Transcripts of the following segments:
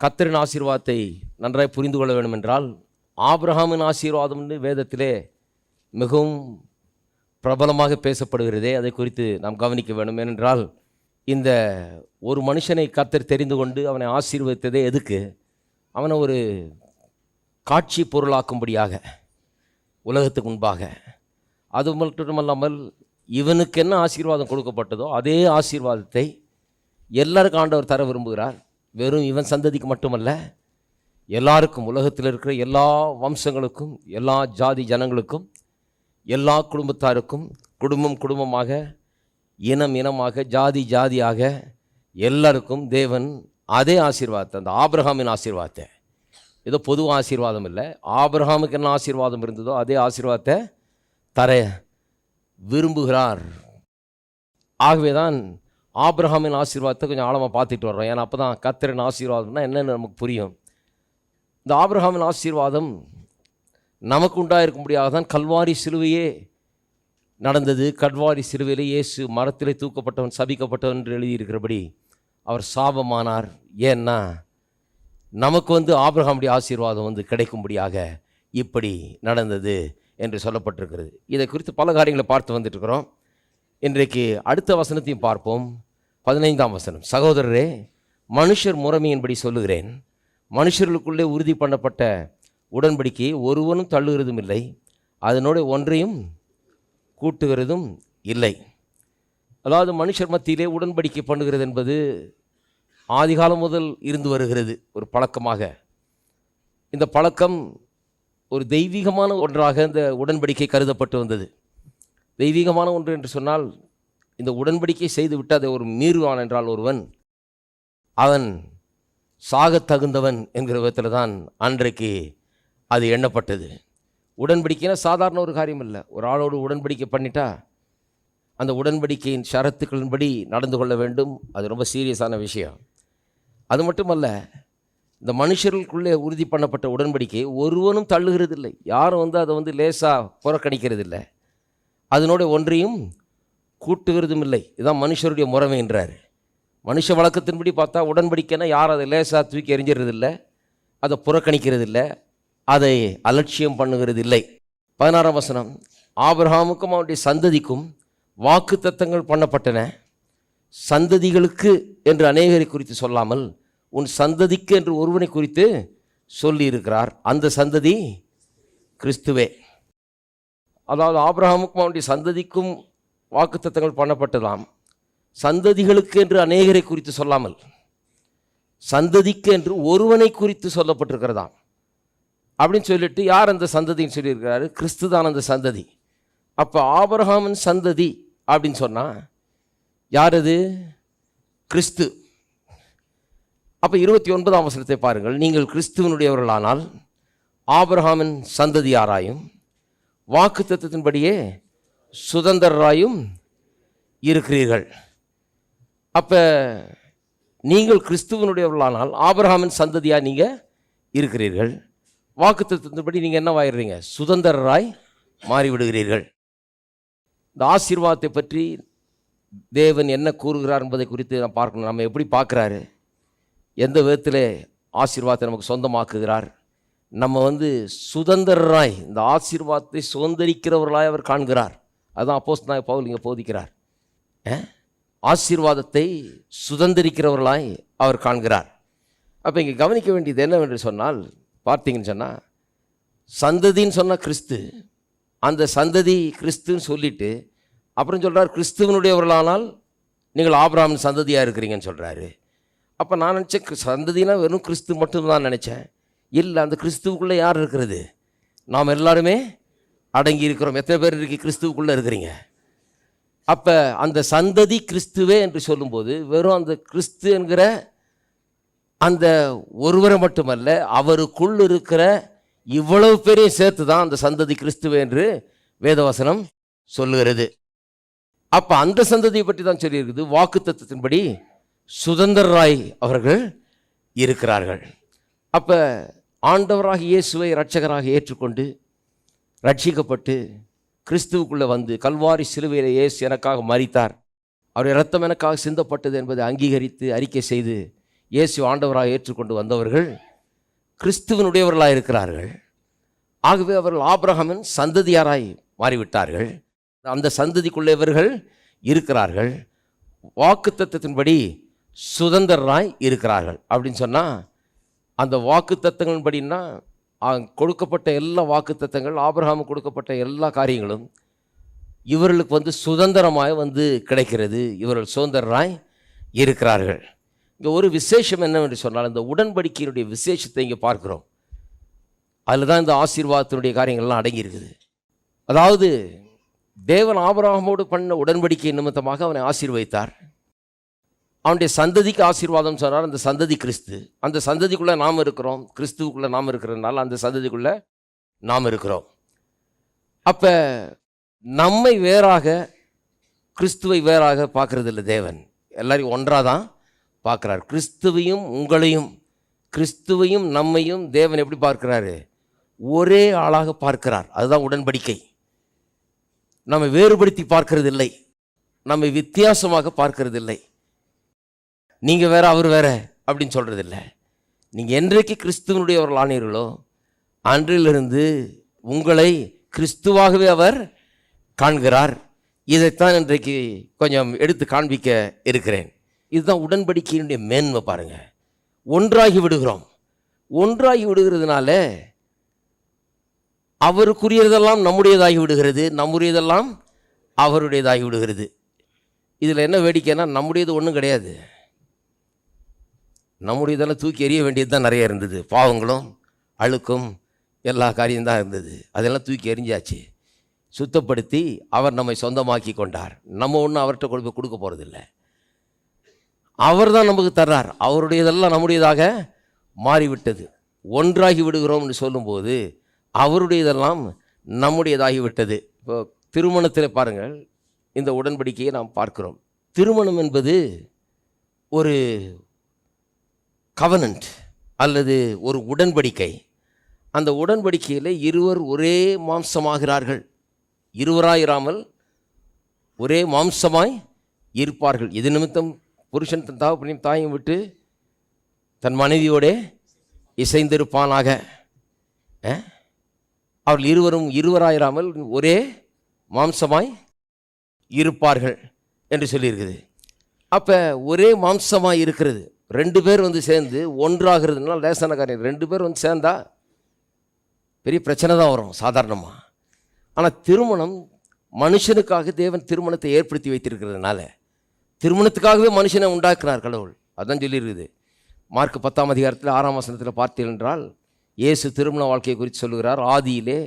கத்தரின் ஆசீர்வாதத்தை நன்றாய் புரிந்து கொள்ள வேண்டும் என்றால் ஆபிரகாமின் ஆசீர்வாதம்னு வேதத்திலே மிகவும் பிரபலமாக பேசப்படுகிறதே. அதை குறித்து நாம் கவனிக்க வேண்டும். ஏனென்றால் இந்த ஒரு மனுஷனை கத்தர் தெரிந்து கொண்டு அவனை ஆசீர்வதித்ததே எதுக்கு? அவனை ஒரு காட்சி பொருளாக்கும்படியாக உலகத்துக்கு முன்பாக. அது மட்டுமல்லாமல் இவனுக்கு என்ன ஆசீர்வாதம் கொடுக்கப்பட்டதோ அதே ஆசீர்வாதத்தை எல்லாருக்கும் ஆண்டவர் தர விரும்புகிறார். வெறும் இவன் சந்ததிக்கு மட்டுமல்ல எல்லாருக்கும் உலகத்தில் இருக்கிற எல்லா வம்சங்களுக்கும் எல்லா ஜாதி ஜனங்களுக்கும் எல்லா குடும்பத்தாருக்கும் குடும்பம் குடும்பமாக இனம் இனமாக ஜாதி ஜாதியாக எல்லாருக்கும் தேவன் அதே ஆசீர்வாதத்தை அந்த ஆபிரகாமின் ஆசீர்வாதத்தை. ஏதோ பொது ஆசீர்வாதம் இல்லை ஆபிரகாமுக்கு என்ன ஆசீர்வாதம் இருந்ததோ அதே ஆசீர்வாதத்தை தர விரும்புகிறார். ஆகவே தான் ஆப்ரஹாமின் ஆசீர்வாதத்தை கொஞ்சம் ஆழமாக பார்த்துட்டு வர்றோம். ஏன்னா அப்போ தான் கத்திரன் ஆசீர்வாதம்னா என்னென்னு நமக்கு புரியும். இந்த ஆபிரகாமின் ஆசீர்வாதம் நமக்கு உண்டாயிருக்கும்படியாக தான் கல்வாரி சிலுவையே நடந்தது. கல்வாரி சிறுவையில் இயேசு மரத்திலே தூக்கப்பட்டவன் சபிக்கப்பட்டவன் என்று எழுதியிருக்கிறபடி அவர் சாபமானார். ஏன்னா நமக்கு வந்து ஆபிரகாமுடைய ஆசீர்வாதம் வந்து கிடைக்கும்படியாக இப்படி நடந்தது என்று சொல்லப்பட்டிருக்கிறது. இதை குறித்து பல காரியங்களை பார்த்து வந்துட்டுருக்கிறோம் இன்றைக்கு அடுத்த வசனத்தையும் பார்ப்போம். பதினைந்தாம் வசனம். சகோதரரே மனுஷர் முறைமையின்படி சொல்லுகிறேன். மனுஷர்களுக்குள்ளே உறுதி பண்ணப்பட்ட உடன்படிக்கையை ஒருவனும் தள்ளுகிறதும் இல்லை. அதனோட ஒன்றையும் கூட்டுகிறதும் இல்லை. அதாவது மனுஷர் மத்தியிலே உடன்படிக்கை பண்ணுகிறது என்பது ஆதிகாலம் முதல் இருந்து வருகிறது ஒரு பழக்கமாக. இந்த பழக்கம் ஒரு தெய்வீகமான ஒன்றாக இந்த உடன்படிக்கை கருதப்பட்டு வந்தது. தெய்வீகமான ஒன்று என்று சொன்னால் இந்த உடன்படிக்கை செய்துவிட்டு அதை ஒரு மீறுவான் என்றால் ஒருவன் அவன் சாகத் தகுந்தவன் என்கிற விதத்தில் தான் அன்றைக்கு அது எண்ணப்பட்டது. உடன்படிக்கைனா சாதாரண ஒரு காரியம் இல்லை ஒரு ஆளோடு உடன்படிக்கை பண்ணிட்டா அந்த உடன்படிக்கையின் ஷரத்துக்களின்படி நடந்து கொள்ள வேண்டும். அது ரொம்ப சீரியஸான விஷயம். அது மட்டுமல்ல இந்த மனுஷர்களுக்குள்ளே உறுதி பண்ணப்பட்ட உடன்படிக்கை ஒருவனும் தள்ளுகிறதில்லை. யாரும் வந்து அதை வந்து லேசாக புறக்கணிக்கிறதில்லை. அதனோட ஒன்றையும் கூட்டுகிறதும் இல்லை இதுதான் மனுஷருடைய முறைமை என்றார். மனுஷ வழக்கத்தின்படி பார்த்தா உடன்படிக்கைன்னா யாரும் அதை லேசாக தூக்கி எறிஞ்சிறதில்லை அதை புறக்கணிக்கிறதில்லை அதை அலட்சியம் பண்ணுகிறது இல்லை பதினாறாம் வசனம் ஆபிரஹாமுக்கும் அவனுடைய சந்ததிக்கும் வாக்கு தத்தங்கள் பண்ணப்பட்டன. சந்ததிகளுக்கு என்று அநேகரை குறித்து சொல்லாமல் உன் சந்ததிக்கு என்று ஒருவனை குறித்து சொல்லியிருக்கிறார். அந்த சந்ததி கிறிஸ்துவே. அதாவது ஆப்ரஹாமுக்கும் அவனுடைய சந்ததிக்கும் வாக்குத்தத்தங்கள் பண்ணப்பட்டதாம். சந்ததிகளுக்கு என்று அநேகரை குறித்து சொல்லாமல் சந்ததிக்கு என்று ஒருவனை குறித்து சொல்லப்பட்டிருக்கிறதாம். அப்படின்னு சொல்லிட்டு யார் அந்த சந்ததின்னு சொல்லியிருக்கிறாரு? கிறிஸ்து தான் அந்த சந்ததி. அப்போ ஆபரகாமன் சந்ததி அப்படின்னு சொன்னால் யார் அது கிறிஸ்து. அப்போ இருபத்தி ஒன்பதாம் வசனத்தை பாருங்கள். நீங்கள் கிறிஸ்துவனுடையவர்களானால் சந்ததி சந்ததியாராயும் வாக்கு தத்துவத்தின்படியே சுதந்திரராயும் இருக்கிறீர்கள். அப்போ நீங்கள் கிறிஸ்துவனுடையவர்களானால் ஆபிரகாமின் சந்ததியாக நீங்கள் இருக்கிறீர்கள். வாக்கு தத்துவத்தின்படி நீங்கள் என்னவாயிடுறீங்க சுதந்திரராய் மாறிவிடுகிறீர்கள். இந்த ஆசீர்வாதத்தை பற்றி தேவன் என்ன கூறுகிறார் என்பதை குறித்து நான் பார்க்கணும். நம்ம எப்படி பார்க்குறாரு? எந்த விதத்தில் ஆசீர்வாதத்தை நமக்கு சொந்தமாக்குகிறார்? நம்ம வந்து சுதந்திரராய் இந்த ஆசீர்வாதத்தை சுதந்திரிக்கிறவர்களாய் அவர் காண்கிறார். அதுதான் அப்போஸ் நான் பவுல் இங்கே போதிக்கிறார். ஆ? ஆசீர்வாதத்தை சுதந்திரிக்கிறவர்களாய் அவர் காண்கிறார். அப்போ இங்கே கவனிக்க வேண்டியது என்னவென்று சொன்னால் பார்த்தீங்கன்னு சொன்னால் சந்ததின்னு சொன்னால் கிறிஸ்து. அந்த சந்ததி கிறிஸ்துன்னு சொல்லிட்டு அப்புறம் சொல்கிறார் கிறிஸ்துவனுடையவர்களானால் நீங்கள் ஆபிரகாமின் சந்ததியாக இருக்கிறீங்கன்னு சொல்கிறாரு அப்போ நான் நினச்சேன் சந்ததினா வெறும் கிறிஸ்து மட்டும்தான் நினச்சேன். இல்லை அந்த கிறிஸ்துவுக்குள்ளே யார் இருக்கிறது? நாம் எல்லாருமே அடங்கி இருக்கிறோம் எத்தனை பேர் இருக்கு? கிறிஸ்துவுக்குள்ளே இருக்கிறீங்க. அப்போ அந்த சந்ததி கிறிஸ்துவே என்று சொல்லும்போது வெறும் அந்த கிறிஸ்து என்கிற அந்த ஒருவரை மட்டுமல்ல அவருக்குள் இருக்கிற இவ்வளவு பேரையும் சேர்த்து தான் அந்த சந்ததி கிறிஸ்துவே என்று வேதவசனம் சொல்லுகிறது. அப்போ அந்த சந்ததியை பற்றி தான் சொல்லியிருக்குது. வாக்கு தத்துவத்தின்படி சுதந்திரராய் அவர்கள் இருக்கிறார்கள். அப்போ ஆண்டவராக இயேசுவை இரட்சகராக ஏற்றுக்கொண்டு ரட்சிக்கப்பட்டு கிறிஸ்துவுக்குள்ளே வந்து கல்வாரி சிலுவையில் இயேசு எனக்காக மறித்தார் அவருடைய ரத்தம் எனக்காக சிந்தப்பட்டது என்பதை அங்கீகரித்து அறிக்கை செய்து இயேசு ஆண்டவராக ஏற்றுக்கொண்டு வந்தவர்கள் கிறிஸ்துவனுடையவர்களாக இருக்கிறார்கள். ஆகவே அவர்கள் ஆபிரகமின் சந்ததியாராய் மாறிவிட்டார்கள். அந்த சந்ததிக்குள்ளே இவர்கள் இருக்கிறார்கள். வாக்குத்தத்தத்தின்படி சுதந்திரராய் இருக்கிறார்கள். அப்படின்னு சொன்னால் அந்த வாக்கு தத்துவங்களின்படின்னா கொடுக்கப்பட்ட எல்லா வாக்குத்தத்தங்கள் ஆபிரகாமுக்கு கொடுக்கப்பட்ட எல்லா காரியங்களும் இவர்களுக்கு வந்து சுதந்திரமாய் வந்து கிடைக்கிறது. இவர்கள் சுதந்திரராய் இருக்கிறார்கள். இங்கே ஒரு விசேஷம் என்னவென்று சொன்னால் இந்த உடன்படிக்கையினுடைய விசேஷத்தை இங்கே பார்க்கிறோம். அதில் தான் இந்த ஆசீர்வாதத்தினுடைய காரியங்கள்லாம் அடங்கியிருக்குது. அதாவது தேவன் ஆபராகமோடு பண்ண உடன்படிக்கை நிமித்தமாக அவனை ஆசீர்வதித்தார். அவனுடைய சந்ததிக்கு ஆசீர்வாதம் சொன்னார் அந்த சந்ததி கிறிஸ்து. அந்த சந்ததிக்குள்ளே நாம் இருக்கிறோம். கிறிஸ்துவுக்குள்ளே நாம் இருக்கிறதுனால அந்த சந்ததிக்குள்ளே நாம் இருக்கிறோம். அப்போ நம்மை வேறாக கிறிஸ்துவை வேறாக பார்க்குறது இல்லை தேவன். எல்லாரையும் ஒன்றாக தான் பார்க்குறார். கிறிஸ்துவையும் உங்களையும் கிறிஸ்துவையும் நம்மையும் தேவன் எப்படி பார்க்குறாரு? ஒரே ஆளாக பார்க்கிறார். அதுதான் உடன்படிக்கை. நம்மை வேறுபடுத்தி பார்க்கறதில்லை. நம்மை வித்தியாசமாக பார்க்கறதில்லை. இல்லை நீங்கள் வேறு அவர் வேறு அப்படின்னு சொல்கிறது இல்லை நீங்கள் என்றைக்கு கிறிஸ்துவனுடையவர்கள் ஆனீர்களோ அன்றிலிருந்து உங்களை கிறிஸ்துவாகவே அவர் காண்கிறார். இதைத்தான் இன்றைக்கு கொஞ்சம் எடுத்து காண்பிக்க இருக்கிறேன். இதுதான் உடன்படிக்கையினுடைய மேன்மை பாருங்கள் ஒன்றாகி விடுகிறோம். ஒன்றாகி விடுகிறதுனால அவருக்குரியதெல்லாம் நம்முடையதாகி விடுகிறது நம்முடையதெல்லாம் அவருடையதாகி விடுகிறது. இதில் என்ன வேடிக்கைன்னா நம்முடையது ஒன்றும் கிடையாது. நம்முடைய இதெல்லாம் தூக்கி எறிய வேண்டியது தான் நிறைய இருந்தது. பாவங்களும் அழுக்கும் எல்லா காரியம்தான் இருந்தது. அதெல்லாம் தூக்கி எறிஞ்சாச்சு. சுத்தப்படுத்தி அவர் நம்மை சொந்தமாக்கி கொண்டார். நம்ம ஒன்றும் அவர்கிட்ட கொண்டு போய் கொடுக்க போகிறதில்ல அவர் தான் நமக்கு தர்றார். அவருடையதெல்லாம் நம்முடையதாக மாறிவிட்டது. ஒன்றாகி விடுகிறோம்னு சொல்லும்போது அவருடையதெல்லாம் நம்முடையதாகி விட்டது. இப்போ திருமணத்தில் பாருங்கள். இந்த உடன்படிக்கையை நாம் பார்க்கிறோம். திருமணம் என்பது ஒரு கவனன்ட் அல்லது ஒரு உடன்படிக்கை. அந்த உடன்படிக்கையில் இருவர் ஒரே மாம்சமாகிறார்கள். இருவராயிராமல் ஒரே மாம்சமாய் இருப்பார்கள். இது நிமித்தம் புருஷன் தன் தாவப்பனையும் தாயும் விட்டு தன் மனைவியோடே இசைந்திருப்பானாக. அவர்கள் இருவரும் இருவராயிராமல் ஒரே மாம்சமாய் இருப்பார்கள் என்று சொல்லியிருக்குது. அப்போ ஒரே மாம்சமாய் இருக்கிறது. ரெண்டு பேர் வந்து சேர்ந்து ஒன்றாகிறதுனால லேசான காரியம் ரெண்டு பேர் வந்து சேர்ந்தா பெரிய பிரச்சனை தான் வரும் சாதாரணமாக ஆனால் திருமணம் மனுஷனுக்காக தேவன் திருமணத்தை ஏற்படுத்தி வைத்திருக்கிறதுனால திருமணத்துக்காகவே மனுஷனை உண்டாக்குறார் கடவுள். அதான் சொல்லியிருக்குது. மார்க் பத்தாம் அதிகாரத்தில் ஆறாம் வசனத்தில் பார்த்தீர்கள் என்றால் இயேசு திருமண வாழ்க்கையை குறித்து சொல்லுகிறார் ஆதியிலே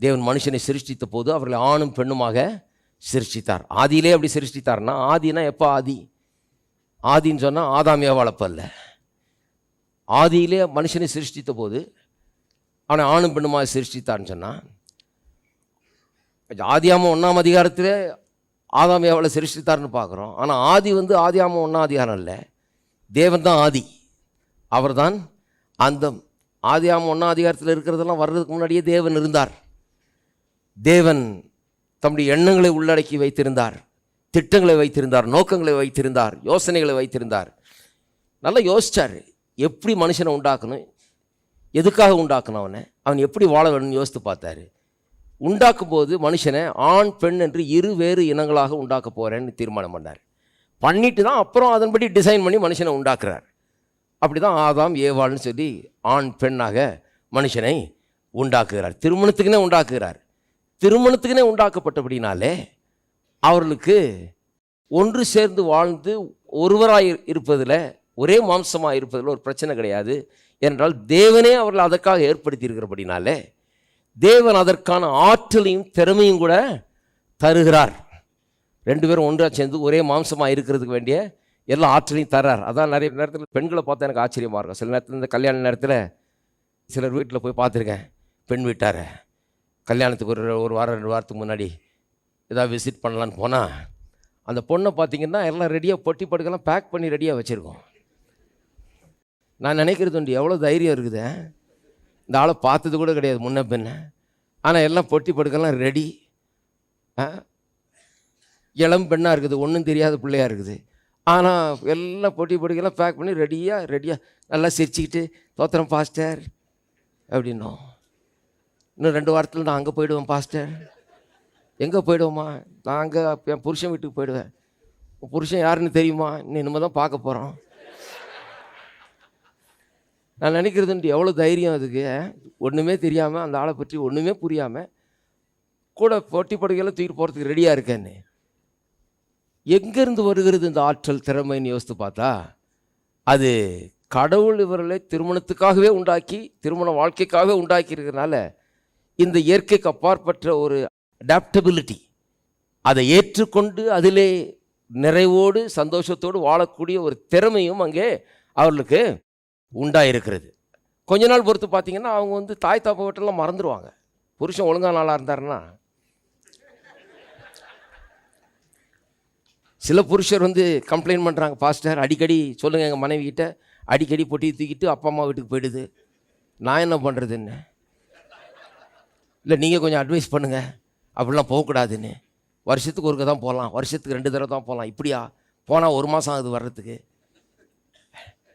தேவன் மனுஷனை சிருஷ்டித்த போது அவர்களை ஆணும் பெண்ணுமாக சிருஷ்டித்தார். ஆதியிலே அப்படி சிருஷ்டித்தார்னா ஆதினா எப்போ ஆதி? ஆதின்னு சொன்னால் ஆதாமியாக வளர்ப்பல்ல ஆதியிலே மனுஷனை சிருஷ்டித்த போது அவனை ஆணும் பெண்ணுமாக சிருஷ்டித்தான்னு சொன்னால் ஆதியாம ஒன்றாம் அதிகாரத்தில் ஆதாம் எவ்வளோ சிருஷ்டித்தார்னு பார்க்குறோம். ஆனால் ஆதி வந்து ஆதியாம ஒன்றாம் அதிகாரம் இல்லை தேவன் தான் ஆதி. அவர்தான் அந்தம் ஆதியாம ஒன்றாம் அதிகாரத்தில் இருக்கிறதெல்லாம் வர்றதுக்கு முன்னாடியே தேவன் இருந்தார். தேவன் தம்முடைய எண்ணங்களை உள்ளடக்கி வைத்திருந்தார். திட்டங்களை வைத்திருந்தார் நோக்கங்களை வைத்திருந்தார் யோசனைகளை வைத்திருந்தார். நல்லா யோசிச்சார். எப்படி மனுஷனை உண்டாக்கணும்? எதுக்காக உண்டாக்கணும் அவனை? அவன் எப்படி வாழ வேணும்னு யோசித்து பார்த்தாரு. உண்டாக்கும் போது மனுஷனை ஆண் பெண் என்று இரு வேறு இனங்களாக உண்டாக்க போகிறேன்னு தீர்மானம் பண்ணார். பண்ணிட்டு தான் அப்புறம் அதன்படி டிசைன் பண்ணி மனுஷனை உண்டாக்குறார். அப்படி தான் ஆதாம் ஏவாள்னு சொல்லி ஆண் பெண்ணாக மனுஷனை உண்டாக்குகிறார். திருமணத்துக்குனே உண்டாக்குகிறார். திருமணத்துக்குனே உண்டாக்கப்பட்டபடினாலே அவர்களுக்கு ஒன்று சேர்ந்து வாழ்ந்து ஒருவராய் இருப்பதில் ஒரே மாம்சமாக இருப்பதில் ஒரு பிரச்சனை கிடையாது. என்றால் தேவனே அவர்கள் அதற்காக ஏற்படுத்தி இருக்கிறபடினாலே தேவன் அதற்கான ஆற்றலையும் திறமையும் கூட தருகிறார். ரெண்டு பேரும் ஒன்றாக சேர்ந்து ஒரே மாம்சமாக இருக்கிறதுக்கு வேண்டிய எல்லா ஆற்றலையும் தர்றார். அதான் நிறைய நேரத்தில் பெண்களை பார்த்தா எனக்கு ஆச்சரியமாக இருக்கும். சில நேரத்தில் இந்த கல்யாண நேரத்தில் சிலர் வீட்டில் போய் பார்த்துருக்கேன் பெண் வீட்டாரை. கல்யாணத்துக்கு ஒரு ஒரு வாரம் ரெண்டு வாரத்துக்கு முன்னாடி ஏதாவது விசிட் பண்ணலான்னு போனால் அந்த பொண்ணை பார்த்தீங்கன்னா எல்லாம் ரெடியாக பொட்டி படுக்கெல்லாம் பேக் பண்ணி ரெடியாக வச்சுருக்கோம். நான் நினைக்கிறது உண்டு எவ்வளோ தைரியம் இருக்குது? இந்த ஆளை பார்த்தது கூட கிடையாது முன்ன பின்ன. ஆனால் எல்லாம் பொட்டி படுக்கெல்லாம் ரெடி இளம் பெண்ணாக இருக்குது ஒன்றும் தெரியாத பிள்ளையாக இருக்குது. ஆனால் எல்லாம் பொட்டி பொடிக்கெல்லாம் பேக் பண்ணி ரெடியாக ரெடியாக நல்லா சிரிச்சுக்கிட்டு தோத்திரம் பாஸ்டர் அப்படின்னோம். இன்னும் ரெண்டு வாரத்தில் நான் அங்கே போயிடுவேன் பாஸ்டர் எங்கே போயிடுவோம்மா நான் அங்கே என் புருஷன் வீட்டுக்கு போயிடுவேன். உன் புருஷன் யாருன்னு தெரியுமா? இன்னும் இனிமேல் தான் பார்க்க போகிறோம் நான் நினைக்கிறதுன்ட்டு எவ்வளோ தைரியம் அதுக்கு? ஒன்றுமே தெரியாமல் அந்த ஆளை பற்றி ஒன்றுமே புரியாமல் கூட போட்டி படுகையில் தூக்கிட்டு போகிறதுக்கு ரெடியாக இருக்கேன்னு. எங்கேருந்து வருகிறது இந்த ஆற்றல் திறமைன்னு யோசித்து பார்த்தா அது கடவுள் இவர்களை திருமணத்துக்காகவே உண்டாக்கி திருமண வாழ்க்கைக்காகவே உண்டாக்கி இருக்கிறதுனால இந்த இயற்கைக்கு அப்பாற்பட்ட ஒரு அடாப்டபிலிட்டி அதை ஏற்றுக்கொண்டு அதிலே நிறைவோடு சந்தோஷத்தோடு வாழக்கூடிய ஒரு திறமையும் அங்கே அவர்களுக்கு உண்டாயிருக்கிறது. கொஞ்ச நாள் பொறுத்து பார்த்தீங்கன்னா அவங்க வந்து தாய் தாப்பா வீட்டெல்லாம் மறந்துடுவாங்க புருஷன் ஒழுங்காக நாளாக இருந்தாருன்னா. சில புருஷர் வந்து கம்ப்ளைண்ட் பண்ணுறாங்க பாஸ்டர் அடிக்கடி சொல்லுங்கள் எங்கள் மனைவிகிட்ட அடிக்கடி பொட்டி தூக்கிட்டு அப்பா அம்மா வீட்டுக்கு போயிடுது. நான் என்ன பண்ணுறது என்ன இல்லை நீங்கள் கொஞ்சம் அட்வைஸ் பண்ணுங்கள் அப்படிலாம் போகக்கூடாதுன்னு. வருஷத்துக்கு ஒருக்க தான் போகலாம். வருஷத்துக்கு ரெண்டு தடவை தான் போகலாம். இப்படியா? போனால் ஒரு மாதம் ஆகுது வர்றதுக்கு.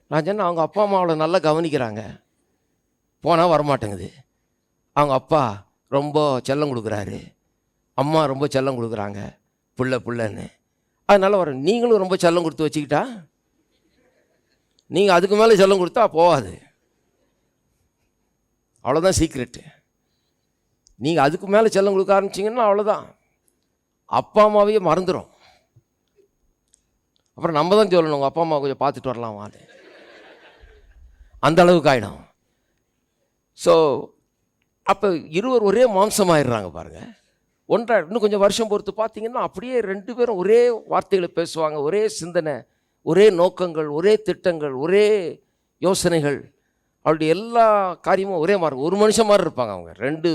நான் சொன்னேன் அவங்க அப்பா அம்மா அவளை நல்லா கவனிக்கிறாங்க. போனால் வரமாட்டேங்குது. அவங்க அப்பா ரொம்ப செல்லம் கொடுக்குறாரு. அம்மா ரொம்ப செல்லம் கொடுக்குறாங்க. புள்ள புள்ளன்னு. அதனால் வர நீங்களும் ரொம்ப செல்லம் கொடுத்து வச்சுக்கிட்டா? நீங்கள் அதுக்கு மேலே செல்லம் கொடுத்தா போகாது. அவ்வளோதான் சீக்ரெட்டு நீங்கள் அதுக்கு மேலே செல்லம் கொடுக்க ஆரம்பிச்சிங்கன்னா அவ்வளோதான் அப்பா அம்மாவையே மறந்துடும் அப்புறம் நம்ம தான் சொல்லணும் உங்கள் அப்பா அம்மா கொஞ்சம் பார்த்துட்டு வரலாமான்னு. அந்த அளவுக்கு ஆகிடும் ஸோ அப்போ இருவர் ஒரே மாம்சமாயிடுறாங்க பாருங்கள் ஒன்றா இன்னும் கொஞ்சம் வருஷம் பொறுத்து பார்த்தீங்கன்னா அப்படியே ரெண்டு பேரும் ஒரே வார்த்தைகளை பேசுவாங்க ஒரே சிந்தனை ஒரே நோக்கங்கள் ஒரே திட்டங்கள் ஒரே யோசனைகள். அவருடைய எல்லா காரியமும் ஒரே மாதிரி ஒரு மனுஷன் மாதிரி இருப்பாங்க அவங்க. ரெண்டு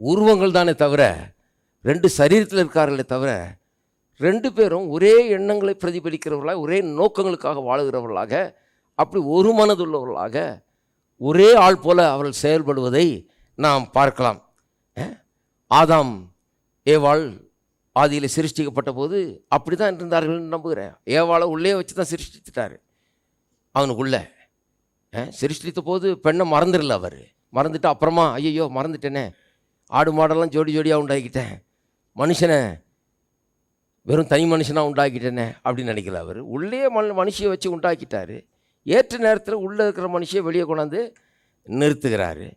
உருவங்கள் தானே தவிர ரெண்டு சரீரத்தில் இருக்கார்களே தவிர ரெண்டு பேரும் ஒரே எண்ணங்களை பிரதிபலிக்கிறவர்களாக ஒரே நோக்கங்களுக்காக வாழுகிறவர்களாக அப்படி ஒரு மனதுள்ளவர்களாக ஒரே ஆள் போல அவர்கள் செயல்படுவதை நாம் பார்க்கலாம். ஆதாம் ஏவாள் ஆதியில் சிருஷ்டிக்கப்பட்ட போது அப்படி தான் இருந்தார்கள்னு நம்புகிறேன். ஏவாளை உள்ளே வச்சு தான் சிருஷ்டித்துட்டார். அவனுக்குள்ளே சிருஷ்டித்த போது பெண்ணை மறந்துடல அவர். மறந்துட்டு அப்புறமா ஐயையோ மறந்துட்டேனே. ஆடு மாடெல்லாம் ஜோடி ஜோடியாக உண்டாக்கிட்டேன். மனுஷனை வெறும் தனி மனுஷனாக உண்டாக்கிட்டேனே அப்படின்னு நினைக்கல அவர். உள்ளே மண் மனுஷியை வச்சு உண்டாக்கிட்டாரு. ஏற்ற நேரத்தில் உள்ளே இருக்கிற மனுஷியை வெளியே கொண்டாந்து நிறுத்துகிறாரு.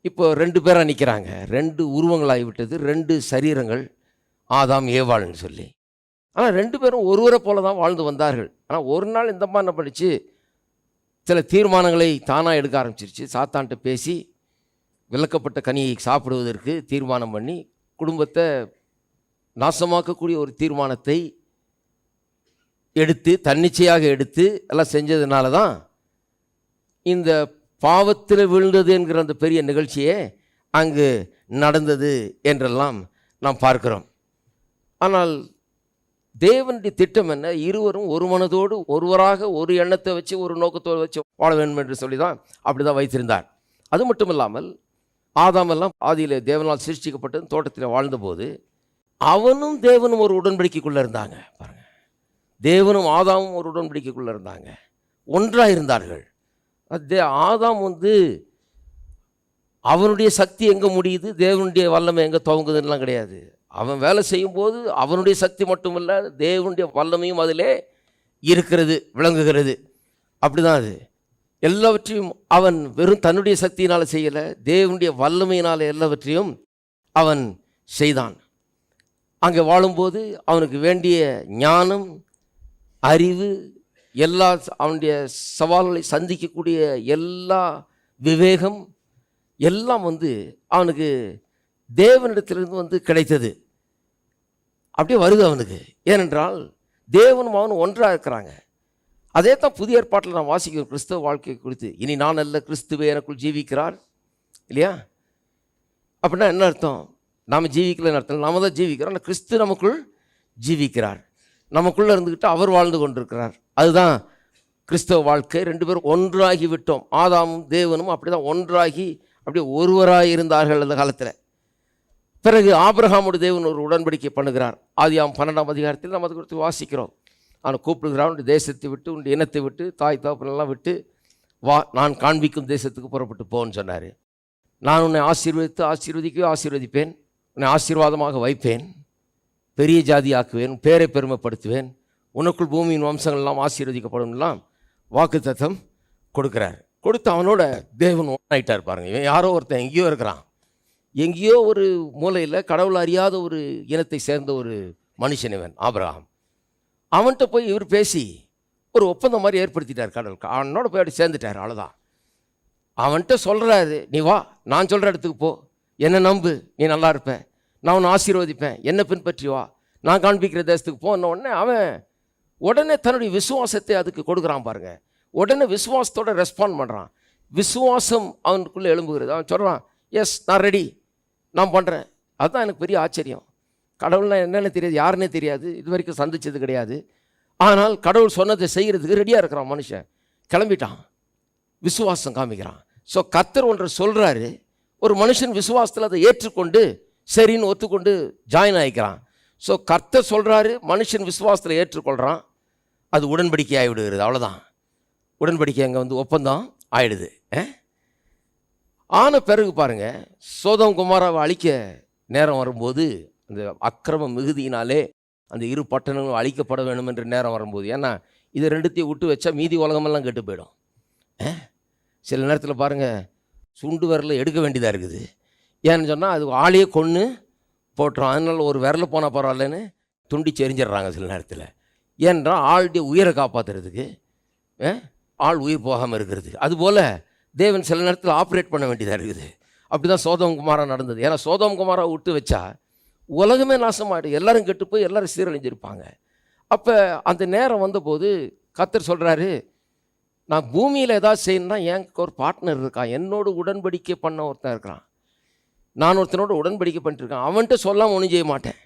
இப்போ ரெண்டு பேராக நிற்கிறாங்க ரெண்டு உருவங்களாகிவிட்டது ரெண்டு சரீரங்கள் ஆதாம் ஏவாள்னு சொல்லி. ஆனால் ரெண்டு பேரும் ஒருவரை போல தான் வாழ்ந்து வந்தார்கள். ஆனால் ஒரு நாள் இந்த மாதிரி என்ன பண்ணிச்சு? சில தீர்மானங்களை தானாக எடுக்க ஆரம்பிச்சிருச்சு. சாத்தான்ட்டு பேசி விளக்கப்பட்ட கனியை சாப்பிடுவதற்கு தீர்மானம் பண்ணி குடும்பத்தை நாசமாக்கக்கூடிய ஒரு தீர்மானத்தை எடுத்து தன்னிச்சையாக எடுத்து எல்லாம் செஞ்சதுனால தான் இந்த பாவத்தில் விழுந்தது என்கிற அந்த பெரிய நிகழ்ச்சியே அங்கு நடந்தது என்றெல்லாம் நாம் பார்க்கிறோம். ஆனால் தேவனுடைய திட்டம் என்ன? இருவரும் ஒரு மனதோடு ஒருவராக ஒரு எண்ணத்தை வச்சு ஒரு நோக்கத்தோடு வச்சு வாழ வேண்டும் என்று சொல்லி தான் அப்படி தான் வைத்திருந்தார். அது மட்டும் இல்லாமல் ஆதாமெல்லாம் ஆதியில் தேவனால் சிருஷ்டிக்கப்பட்டு தோட்டத்தில் வாழ்ந்தபோது அவனும் தேவனும் ஒரு உடன்படிக்கைக்குள்ளே இருந்தாங்க. பாருங்க. தேவனும் ஆதாமும் ஒரு உடன்படிக்கைக்குள்ளே இருந்தாங்க. ஒன்றாக இருந்தார்கள் அது ஆதாம் வந்து அவனுடைய சக்தி எங்கே முடியுது? தேவனுடைய வல்லமை எங்கே துவங்குதுன்னெலாம் கிடையாது. அவன் வேலை செய்யும்போது அவனுடைய சக்தி மட்டுமல்ல தேவனுடைய வல்லமையும் அதிலே இருக்கிறது விளங்குகிறது. அப்படிதான் அது. எல்லாவற்றையும் அவன் வெறும் தன்னுடைய சக்தியினால் செய்யலை தேவனுடைய வல்லமையினால் எல்லாவற்றையும் அவன் செய்தான். அங்கே வாழும்போது அவனுக்கு வேண்டிய ஞானம் அறிவு எல்லா அவனுடைய சவால்களை சந்திக்கக்கூடிய எல்லா விவேகம் எல்லாம் வந்து அவனுக்கு தேவனிடத்திலிருந்து வந்து கிடைத்தது. அப்படியே வருது அவனுக்கு. ஏனென்றால் தேவனும் அவனும் ஒன்றாக இருக்கிறாங்க. அதே தான் புதிய ஏற்பாட்டில் நான் வாசிக்கிறோம் கிறிஸ்தவ வாழ்க்கை குறித்து. இனி நான் அல்ல கிறிஸ்துவே எனக்குள் ஜீவிக்கிறார். இல்லையா? அப்படின்னா என்ன அர்த்தம்? நாம் ஜீவிக்கலன்னு அர்த்தம். நாம தான் ஜீவிக்கிறோம். ஆனால் கிறிஸ்து நமக்குள் ஜீவிக்கிறார். நமக்குள்ளே இருந்துக்கிட்டு அவர் வாழ்ந்து கொண்டிருக்கிறார். அதுதான் கிறிஸ்தவ வாழ்க்கை. ரெண்டு பேரும் ஒன்றாகி விட்டோம். ஆதாமும் தேவனும் அப்படி தான் ஒன்றாகி அப்படியே ஒருவராக இருந்தார்கள் அந்த காலத்தில். பிறகு ஆபிரஹாமுடைய தேவன் ஒரு உடன்படிக்கை பண்ணுகிறார். ஆதியாம் பன்னெண்டாம் அதிகாரத்தில் நம்ம அது குறித்து வாசிக்கிறோம். நான் கூப்பிடுகிறான் உன் தேசத்தை விட்டு உன் இனத்தை விட்டு தாய் தாப்பனெல்லாம் விட்டு வா நான் காண்பிக்கும் தேசத்துக்கு புறப்பட்டு போன்னு சொன்னார். நான் உன்னை ஆசீர்வதித்து ஆசீர்வதிக்கவே ஆசீர்வதிப்பேன் உன்னை ஆசீர்வாதமாக வைப்பேன் பெரிய ஜாதி ஆக்குவேன் பேரை பெருமைப்படுத்துவேன் உனக்குள் பூமியின் வம்சங்கள்லாம் ஆசீர்வதிக்கப்படும்லாம் வாக்கு தத்தம் கொடுக்குறார். கொடுத்து அவனோட தேவன் ஆயிட்டார் பாருங்க. இவன் யாரோ ஒருத்தன் எங்கேயோ இருக்கிறான். எங்கேயோ ஒரு மூலையில் கடவுள் அறியாத ஒரு இனத்தை சேர்ந்த ஒரு மனுஷன் இவன் ஆபிரகாம். அவன்கிட்ட போய் இவர் பேசி ஒரு ஒப்பந்தம் மாதிரி ஏற்படுத்திட்டார் கடவுள். அவனோட போய் அப்படி சேர்ந்துட்டார் அவ்வளோதான் அவன்கிட்ட சொல்கிறாரு நீ வா நான் சொல்கிற இடத்துக்கு போ. என்னை நம்பு? நீ நல்லா இருப்ப. நான் உன்னை ஆசீர்வதிப்பேன். என்னை பின்பற்றி வா. நான் காண்பிக்கிற தேசத்துக்கு போன உடனே அவன் உடனே தன்னுடைய விசுவாசத்தை அதுக்கு கொடுக்குறான் பாருங்க. உடனே விசுவாசத்தோட ரெஸ்பாண்ட் பண்ணுறான் விசுவாசம் அவனுக்குள்ளே எழும்புகிறது. அவன் சொல்கிறான் எஸ் நான் ரெடி நான் பண்ணுறேன் அதுதான் எனக்கு பெரிய ஆச்சரியம். கடவுள்னா என்னென்னு தெரியாது யாருன்னே தெரியாது இது வரைக்கும் சந்தித்தது கிடையாது. ஆனால் கடவுள் சொன்னதை செய்கிறதுக்கு ரெடியாக இருக்கிறான் மனுஷன். கிளம்பிட்டான். விசுவாசம் காமிக்கிறான். ஸோ கத்தர் ஒன்றை சொல்கிறாரு ஒரு மனுஷன் விசுவாசத்தில் அதை ஏற்றுக்கொண்டு சரின்னு ஒத்துக்கொண்டு ஜாயின் ஆகிக்கிறான் ஸோ கர்த்தர் சொல்கிறாரு மனுஷன் விசுவாசத்தில் ஏற்றுக்கொள்கிறான் அது உடன்படிக்கை ஆகிவிடுகிறது அவ்வளோதான் உடன்படிக்கை அங்கே வந்து ஒப்பந்தம் ஆயிடுது ஆன பிறகு பாருங்கள் சோதம் குமாராவை அழிக்க நேரம் வரும்போது அந்த அக்கிரம மிகுதியினாலே அந்த இரு பட்டணங்களும் அழிக்கப்பட வேண்டும் என்ற நேரம் வரும்போது. ஏன்னா இதை ரெண்டுத்தையும் விட்டு வச்சா மீதி உலகமெல்லாம் கெட்டு போயிடும். சில நேரத்தில் பாருங்கள் சுண்டு விரலை எடுக்க வேண்டியதாக இருக்குது. ஏன்னு சொன்னால் அது ஆளையே கொன்று போட்டுரும். அதனால ஒரு விரல போனால் பரவாயில்லன்னு துண்டி செறிஞ்சிடுறாங்க சில நேரத்தில். ஏன்றால் ஆளுடைய உயிரை காப்பாற்றுறதுக்கு ஆள் உயிர் போகாமல் இருக்கிறது அதுபோல் தேவன் சில நேரத்தில் ஆப்ரேட் பண்ண வேண்டியதாக இருக்குது. அப்படி தான் சோதம் குமாரா நடந்தது. ஏன்னா சோதம் குமாரா விட்டு வச்சா உலகமே நாசமாயிடும். எல்லாரும் கெட்டு போய் எல்லாரும் சீரழிஞ்சிருப்பாங்க. அப்போ அந்த நேரம் வந்தபோது கத்தர் சொல்கிறாரு நான் பூமியில் ஏதாவது செய்யணும்னா எனக்கு ஒரு பார்ட்னர் இருக்கான் என்னோட உடன்படிக்கை பண்ண ஒருத்தன் இருக்கிறான். நான் ஒருத்தனோட உடன்படிக்கை பண்ணிட்டுருக்கேன் அவன்கிட்ட சொல்லாமல் ஒன்றும் செய்ய மாட்டேன்.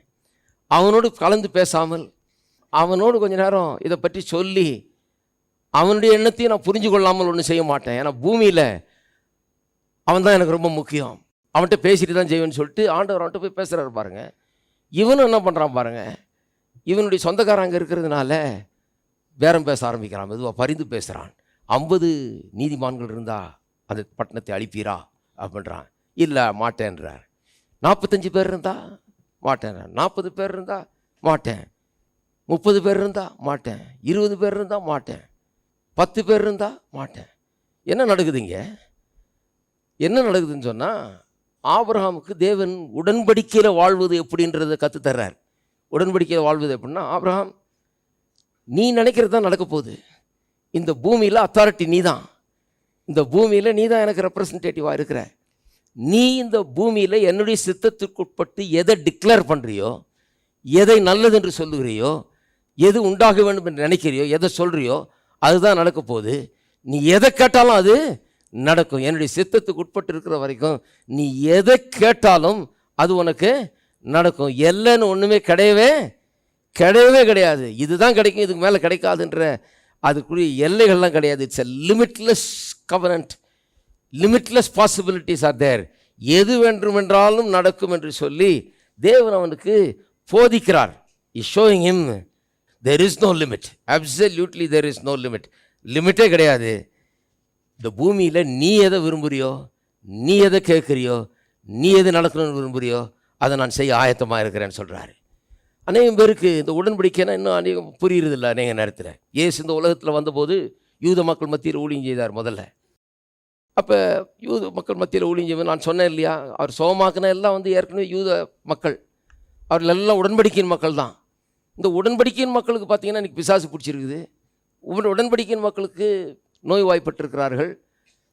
அவனோடு கலந்து பேசாமல் அவனோடு கொஞ்ச நேரம் இதை பற்றி சொல்லி அவனுடைய எண்ணத்தையும் நான் புரிஞ்சு கொள்ளாமல் ஒன்றும் செய்ய மாட்டேன். ஏன்னா பூமியில் அவன் தான் எனக்கு ரொம்ப முக்கியம். அவன்கிட்ட பேசிட்டு தான் செய்வேன்னு சொல்லிட்டு ஆண்டவர் அவன்கிட்ட போய் பேசுகிறாரு பாருங்க. இவனும் என்ன பண்ணுறான் பாருங்க. இவனுடைய சொந்தக்காரன் அங்கே இருக்கிறதுனால பேரம் பேச ஆரம்பிக்கிறான். மெதுவாக பரிந்து பேசுகிறான் ஐம்பது நீதிமான்கள் இருந்தா அந்த பட்டணத்தை அழிப்பீரா? அப்படின்றான். இல்லை மாட்டேன்றார். நாற்பத்தஞ்சு பேர் இருந்தா? மாட்டேன். நாற்பது பேர் இருந்தா? மாட்டேன். முப்பது பேர் இருந்தால் மாட்டேன். இருபது பேர் இருந்தால் மாட்டேன். பத்து பேர் இருந்தால் மாட்டேன். என்ன நடக்குதுங்க? என்ன நடக்குதுன்னு சொன்னால் ஆபிரஹாமுக்கு தேவன் உடன்படிக்கையில் வாழ்வது எப்படின்றத கற்றுத்தர்றார் உடன்படிக்கையில் வாழ்வது எப்படின்னா ஆபிரஹாம் நீ நினைக்கிறது தான் நடக்க போகுது. இந்த பூமியில் அத்தாரிட்டி நீ தான் இந்த பூமியில் நீ தான் எனக்கு ரெப்ரசன்டேட்டிவாக இருக்கிற. நீ இந்த பூமியில் என்னுடைய சித்தத்திற்குட்பட்டு எதை டிக்ளேர் பண்ணுறியோ எதை நல்லது என்று சொல்லுகிறியோ எது உண்டாக வேண்டும் என்று நினைக்கிறியோ எதை சொல்கிறியோ அதுதான் நடக்க போகுது. நீ எதை கேட்டாலும் அது நடக்கும். என்னுடைய சித்தத்துக்கு உட்பட்டு இருக்கிற வரைக்கும் நீ எதை கேட்டாலும் அது உனக்கு நடக்கும். எல்லைன்னு ஒன்றுமே கிடையவே கிடையவே கிடையாது. இதுதான் கிடைக்கும் இதுக்கு மேலே கிடைக்காதுன்ற அதுக்குரிய எல்லைகள்லாம் கிடையாது. It's a limitless covenant limitless possibilities are there எது வேண்டுமென்றாலும் நடக்கும் என்று சொல்லி தேவன் அவனுக்கு போதிக்கிறார். Is showing him there is no limit absolutely there is no limit லிமிட்டே கிடையாது. இந்த பூமியில் நீ எதை விரும்புகிறியோ நீ எதை கேட்குறியோ நீ எது நடக்கணும்னு விரும்புகிறியோ அதை நான் செய்ய ஆயத்தமாக இருக்கிறேன்னு சொல்கிறாரு அநேகம் பேருக்கு இந்த உடன்படிக்கைனா இன்னும் அநேகம் புரியுறதில்ல அநேக நேரத்தில். ஏசு இந்த உலகத்தில் வந்தபோது யூத மக்கள் மத்தியில் ஊழியம் செய்தார் முதல்ல. அப்போ யூத மக்கள் மத்தியில் ஊழியம் செய்வது நான் சொன்னேன் இல்லையா? அவர் சோமாக்குன எல்லாம் வந்து ஏற்கனவே யூத மக்கள். அவர்கள் எல்லாம் உடன்படிக்கையின் மக்கள் தான். இந்த உடன்படிக்கையின் மக்களுக்கு பார்த்தீங்கன்னா இன்றைக்கி பிசாசு பிடிச்சிருக்குது. உடன்படிக்கையின் மக்களுக்கு நோய்வாய்ப்பட்டிருக்கிறார்கள்.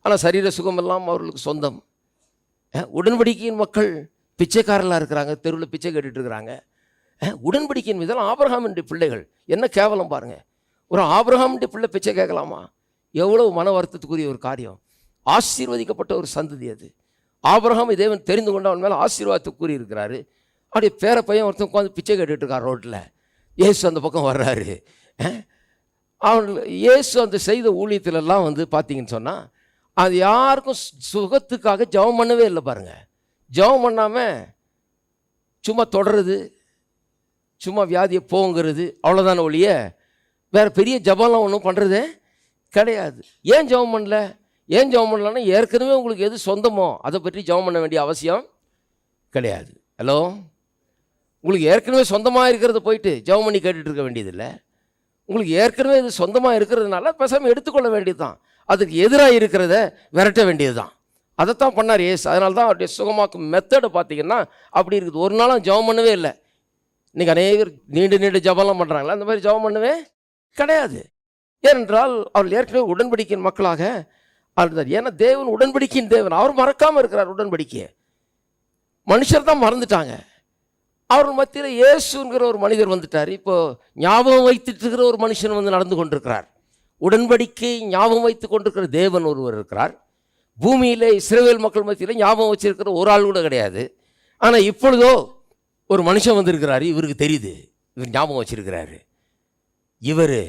ஆனால் சரீர சுகமெல்லாம் அவர்களுக்கு சொந்தம். உடன்படிக்கையின் மக்கள் பிச்சைக்காரர்களாக இருக்கிறாங்க தெருவில் பிச்சை கேட்டுட்டு இருக்கிறாங்க. அஹ், உடன்படிக்கையின் மீதெல்லாம் என்று பிள்ளைகள். என்ன கேவலம் பாருங்கள் ஒரு ஆபிரகாமின் பிள்ளை பிச்சை கேட்கலாமா? எவ்வளவு மன வருத்தத்துக்குரிய ஒரு காரியம். ஆசீர்வதிக்கப்பட்ட ஒரு சந்ததி அது. ஆபிரகாம் தேவன் தெரிந்து கொண்டு அவன் மேலே ஆசீர்வாதத்தை கூறியிருக்கிறாரு. அப்படியே பேர பையன் ஒருத்தன் உட்காந்து பிச்சை கேட்டுட்டு இருக்கார் ரோட்டில் இயேசு அந்த பக்கம் வர்றாரு. அவன் இயேசு அந்த செய்த ஊழியத்திலெல்லாம் வந்து பார்த்தீங்கன்னு சொன்னால் அது யாருக்கும் சு- சுகத்துக்காக ஜெபம் பண்ணவே இல்லை பாருங்க. ஜெபம் பண்ணாமல் சும்மா தொடருது சும்மா வியாதியை போங்கிறது அவ்வளோதான ஒழிய வேறு பெரிய ஜபம்லாம் ஒன்றும் பண்ணுறதே கிடையாது. ஏன் ஜெபம் பண்ணல? ஏன் ஜெபம் பண்ணலன்னா ஏற்கனவே உங்களுக்கு எது சொந்தமோ அதை பற்றி ஜெபம் பண்ண வேண்டிய அவசியம் கிடையாது. ஹலோ உங்களுக்கு ஏற்கனவே சொந்தமாக இருக்கிறத போயிட்டு ஜெபம் பண்ணி கேட்டுட்டு இருக்க வேண்டியதில்லை. உங்களுக்கு ஏற்கனவே இது சொந்தமாக இருக்கிறதுனால பேசாமல் எடுத்துக்கொள்ள வேண்டியது தான் அதுக்கு எதிராக இருக்கிறத விரட்ட வேண்டியது தான் அதைத்தான் பண்ணார் ஏசு அதனால தான் அவருடைய சுகமாக்கும் மெத்தடு பார்த்தீங்கன்னா அப்படி இருக்குது. ஒரு நாளும் ஜெபம் பண்ணவே இல்லை. இன்றைக்கி அநேகர் நீண்டு நீண்டு ஜெபம்லாம் பண்ணுறாங்களா அந்த மாதிரி ஜெபம் பண்ணவே கிடையாது. ஏனென்றால் அவர் ஏற்கனவே உடன்படிக்கையின் மக்களாக இருந்தார் ஏன்னா தேவன் உடன்படிக்கையின் தேவன். அவர் மறக்காமல் இருக்கிறார் உடன்படிக்கையை. மனுஷர் தான் மறந்துட்டாங்க. அவர்கள் மத்தியில் இயேசுங்கிற ஒரு மனிதர் வந்துட்டார். இப்போது ஞாபகம் வைத்துட்டு இருக்கிற ஒரு மனுஷன் வந்து நடந்து கொண்டிருக்கிறார். உடன்படிக்கை ஞாபகம் வைத்து கொண்டிருக்கிற தேவன் ஒருவர் இருக்கிறார். பூமியில் இஸ்ரேவேல் மக்கள் மத்தியில் ஞாபகம் வச்சிருக்கிற ஒரு ஆள் கூட கிடையாது. ஆனால் இப்பொழுதோ ஒரு மனுஷன் வந்திருக்கிறாரு. இவருக்கு தெரியுது. இவர் ஞாபகம் வச்சிருக்கிறாரு. இவர்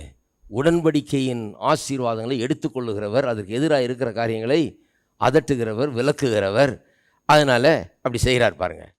உடன்படிக்கையின் ஆசீர்வாதங்களை எடுத்துக்கொள்ளுகிறவர் அதற்கு எதிராக இருக்கிற காரியங்களை அதட்டுகிறவர் விளக்குகிறவர் அதனால் அப்படி செய்கிறார் பாருங்கள்